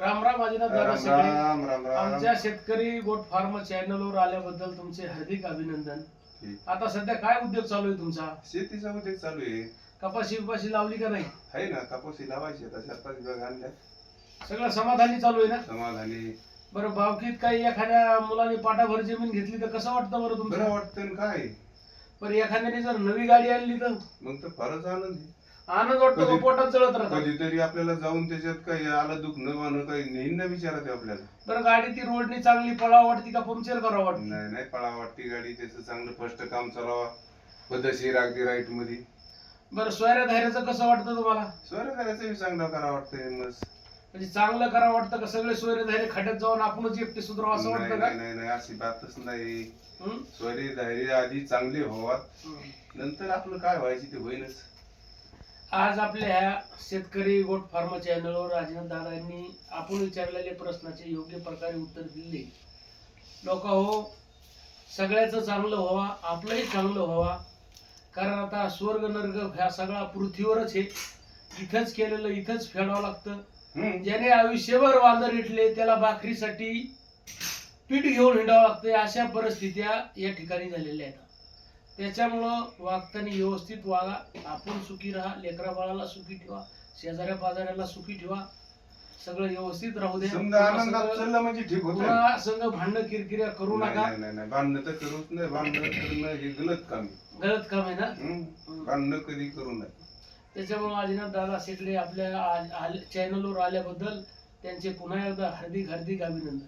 राम राम आदिनाथ दादा राम आमच्या शेतकरी गोट फार्म चॅनलवर आल्याबद्दल तुमचे हार्दिक अभिनंदन. आता सध्या काय उद्योग चालू आहे तुमचा? शेतीचा उद्योग चालू आहे. कपाशी बिपाशी लावली का नाही? आहे ना कापूस लावायची आता चार पाच विभाग आणल्या सगळं समाधानी चालू आहे ना? समाधानी. बरं भावकीत काही एखाद्या मुलाने पाटाभर जमीन घेतली तर कसं वाटतं बरं बरं तुमचं वाटतं ना काय? बरं एखाद्याने जर नवी गाडी आणली तर? मग तर फारच आनंद आहे. आनंद वाटतो कधी- पोटात जळत राहतं कधीतरी आपल्याला जाऊन त्याच्यात काही आलं दुखणं वाहणं काही नेईन ना विचारायचं आपल्याला. बरं गाडी ती रोडनी चांगली पळावं वाटते का पंक्चर करावं वाटते? नाही नाही पळा वाटती गाडी. त्याचं चांगलं फर्स्ट काम चालावा. पद्धतशीर अगदी राईटमध्ये बरं सोयऱ्या धैर्याचं कसं वाटतं तुम्हाला? स्वर करायचं बी चांगलं करा वाटतंय मस्त. म्हणजे चांगलं करावं वाटतं का? सगळे सोयरे धैर्य खड्यात जाऊन आपणच एकटे सुधारावं असं नाही वाटतं का? नाही नाही नाही, अशी बातच नाही. हं? स्वरी धैर्य आधी चांगले व्हावा. नंतर आपलं काय व्हायची ते होईनच. आज आपल्या ह्या शेतकरी गोट फार्म चॅनलवर राजनाथ दादांनी आपण विचारलेल्या प्रश्नाचे योग्य प्रकारे उत्तर दिले. लोक हो सगळ्याचं चांगलं व्हावा आपलंही चांगलं व्हावा. कारण आता स्वर्ग नर्ग ह्या सगळा पृथ्वीवरच आहे इथंच केलेलं इथंच फेडावं लागतं. ज्याने आयुष्यभर वांदर इटले त्याला भाकरीसाठी पीठ घेऊन हिंडावं लागतंय. अशा परिस्थित्या या ठिकाणी झालेल्या आहेत. त्याच्यामुळं वागताना व्यवस्थित वागा. आपण सुखी राहा लेकरा बाळाला सुखी ठेवा शेजाऱ्या पाजाऱ्याला सुखी ठेवा. सगळं व्यवस्थित राहू द्या. समजा आनंदात सगळं- चाललं म्हणजे ठीक होतं पुन्हा संघ भांडणं किरकिऱ्या करू नका. नाही, नाही नाही. भांडणं तर करूच नाही. भांडणं करणं हे गलत काम आहे. गलत काम आहे ना. भांडणं कधी करू नये त्याच्यामुळे आदिनाथ दादा शेटले आपल्या चॅनलवर आल्याबद्दल त्यांचे पुन्हा एकदा हार्दिक हार्दिक अभिनंदन.